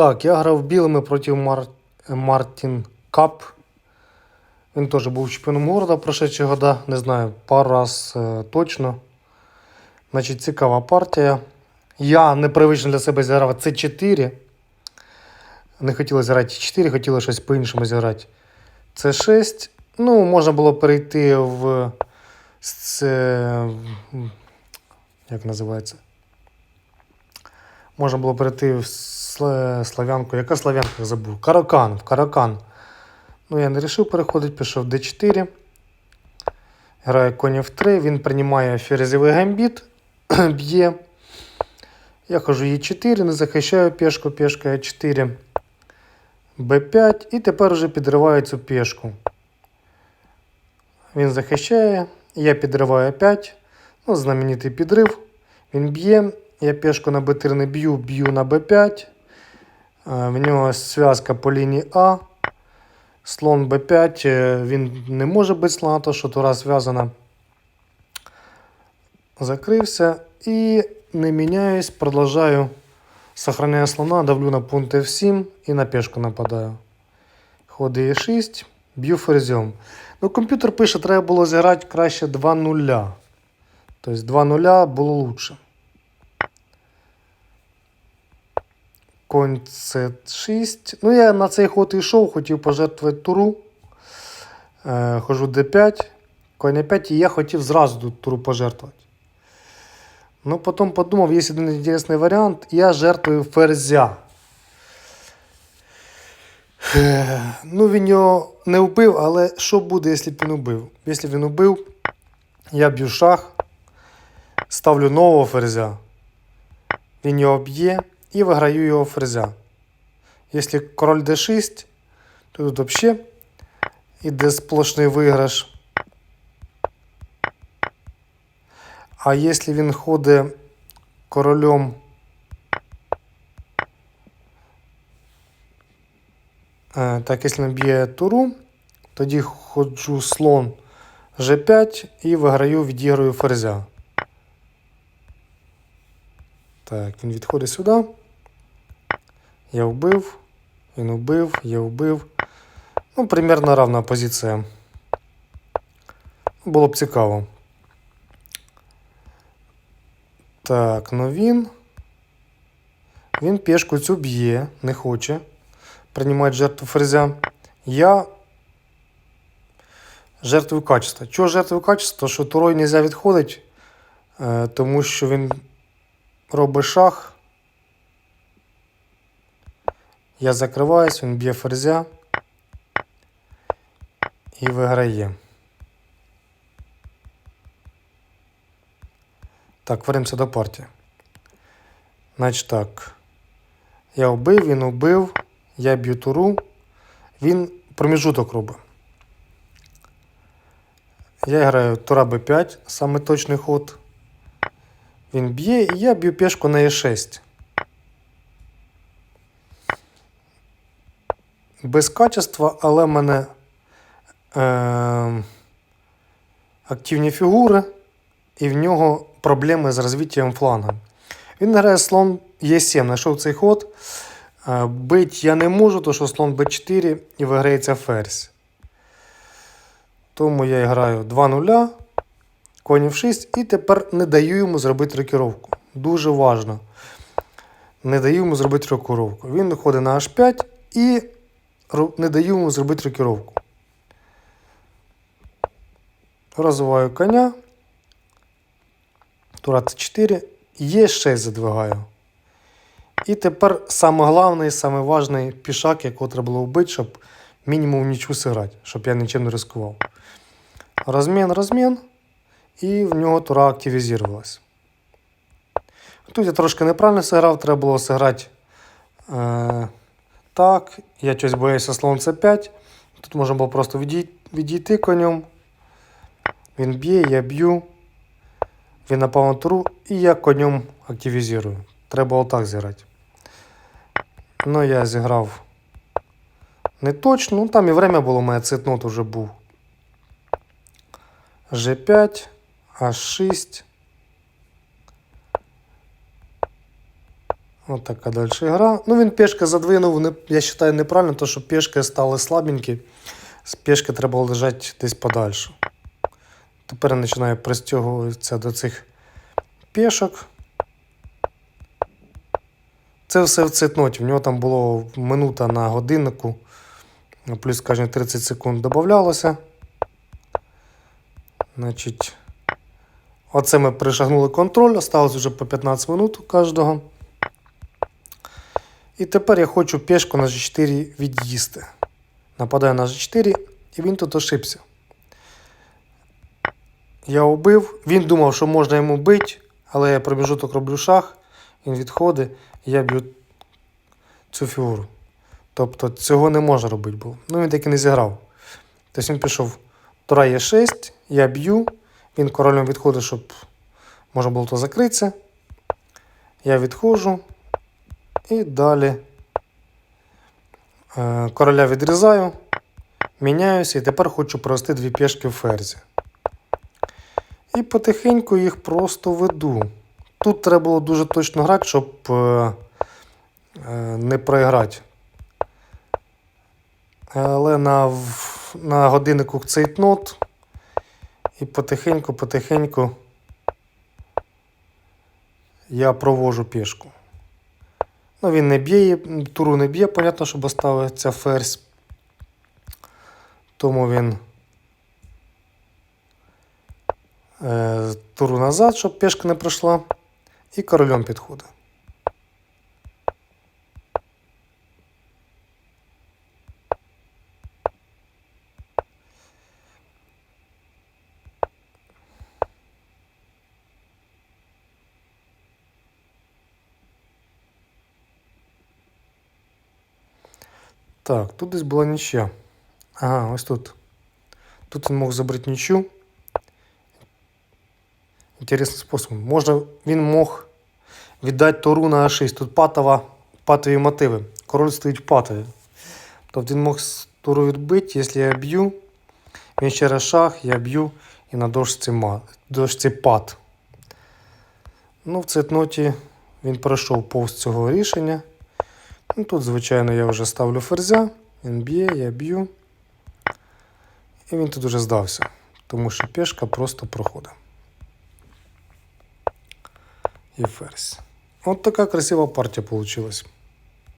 Так, я грав білими проти Мар... Мартін Кап. Він теж був чемпіоном города прошедші года, не знаю, пару раз е, точно. Значить, цікава партія. Я непривично для себе зіграв С4. Не хотілося зіграти 4, хотілося щось по-іншому зіграти. С6. Ну, можна було перейти в. С... Як називається? Можна було перейти в славянку. Яка славянка забув? Каракан. В Каракан. Ну, я не вирішив переходити, пішов D4. Грає конь F3, він приймає ферзевий гамбіт, б'є. Я хожу Е4, не захищаю пішку, пішка Е4. Б5 і тепер вже підриваю цю пішку. Він захищає, я підриваю 5. Ну, знаменитий підрив. Він б'є. Я пішку на Б3 не б'ю, б'ю на Б5. Е, В нього зв'язка по лінії А. Слон Б5, е, він не може бути слона, то що тура зв'язана. Закрився і не міняюсь, продовжаю. Сохраняю слона, давлю на пункт F7 і на пешку нападаю. Ход E6, б'ю ферзем. Ну, комп'ютер пише, треба було зіграти краще 2-0. Тобто 2-0 було лучше. Конь C6. Ну, я на цей ход йшов, хотів пожертвувати туру. Е, хожу D5, конь E5, і я хотів зразу туру пожертвувати. Ну, потім подумав, є один інтересний варіант, я жертвую ферзя. Е, Ну, він його не вбив, але що буде, якщо б він убив? Якщо він убив, я б'ю шах, ставлю нового ферзя. Він його б'є і виграю його ферзя. Якщо король d6, то тут взагалі іде сплошний виграш. А якщо він ходить королем Е, Так, якщо він б'є туру, тоді ходжу слон G5 і виграю, відіграю ферзя. Так, він відходить сюди. Я вбив, він вбив, я вбив. Ну, примерно равна позиція. Було б цікаво. Так, ну він. Він пішку цю б'є, не хоче принимать жертву ферзя. Я жертвую качество. Чого жертвую качество? Що турой не можна відходити, е, тому що він робить шах. Я закриваюсь, він б'є ферзя і виграє. Так, вернемося до партії. Значить так. Я вбив, він вбив. Я б'ю туру. Він проміжуток робить. Я граю тура Б5, саме точний ход. Він б'є і я б'ю пішку на Е6. Без качества, але в мене е, активні фігури, і в нього проблеми з розвиттям фланга. Він грає слон Е7, знайшов цей ход. Е, Бить я не можу, тому що слон b4 і виграється ферзь. Тому я граю 2-0, конь в 6 і тепер не даю йому зробити рокіровку. Дуже важливо. Не даю йому зробити рокіровку. Він виходить на h5 і не даю йому зробити рокіровку. Розвиваю коня. Тура 4 є 6 задвигаю. І тепер саме головний, саме важний пішак, якого треба було вбити, щоб мінімум нічого зіграти, щоб я нічим не ризикував. Розмін, розмін, і в нього тура активізувалась. Тут я трошки неправильно зіграв, треба було зіграти е, так. Я щось боюся слон С5. Тут можна було просто відій- відійти конем. Він б'є, я б'ю. Він напав на туру, і я конем активізую. Треба отак зіграти. Ну, я зіграв не точно. Ну, там і время було, у мене цитнот вже був. G5, H6. От така далі гра. Ну, він пішки задвинув, не, я вважаю, неправильно, тому що пішки стали слабенькі. З пішки треба лежати десь подальше. Тепер я починаю пристягуватися до цих пішок. Це все в цитноті. В нього там було минута на годиннику, плюс кожні 30 секунд додавалося. Значить, оце ми пришагнули контроль, осталось вже по 15 минут у кожного. І тепер я хочу пішку на G4 від'їсти. Нападаю на G4, і він тут ошибся. Я убив, він думав, що можна йому бити, але я проміжуток роблю шах, він відходить, я б'ю цю фігуру. Тобто цього не можна робити було. Ну він таки не зіграв. Тобто він пішов Тура є 6, я б'ю, він королем відходить, щоб можна було то закритися. Я відходжу. І далі е, короля відрізаю, міняюся і тепер хочу провести дві пішки в ферзі. І потихеньку їх просто веду. Тут треба було дуже точно грати, щоб е, е, не проіграти. Але на, на годиннику цейтнот і потихеньку-потихеньку я провожу пішку. Ну, він не б'є, туру не б'є, понятно, щоб оставиться ферзь. Тому він е, туру назад, щоб пішка не пройшла. І королем підходить. Так, тут десь була нічия. Ага, ось тут. Тут він мог забрати нічю. Інтересний спосіб. Можна, він мог віддати Тору на А6. Тут патова, патові мотиви. Король стоїть в патові. Тобто він мог Туру відбити, якщо я б'ю, він ще раз шах, я б'ю і на дошці, ма, дошці пат. Ну, в цитноті він пройшов повз цього рішення. Ну, тут, звичайно, я вже ставлю ферзя, він б'є, я б'ю. І він тут уже здався, тому що пішка просто проходить. І ферзь. От така красива партія вийшла.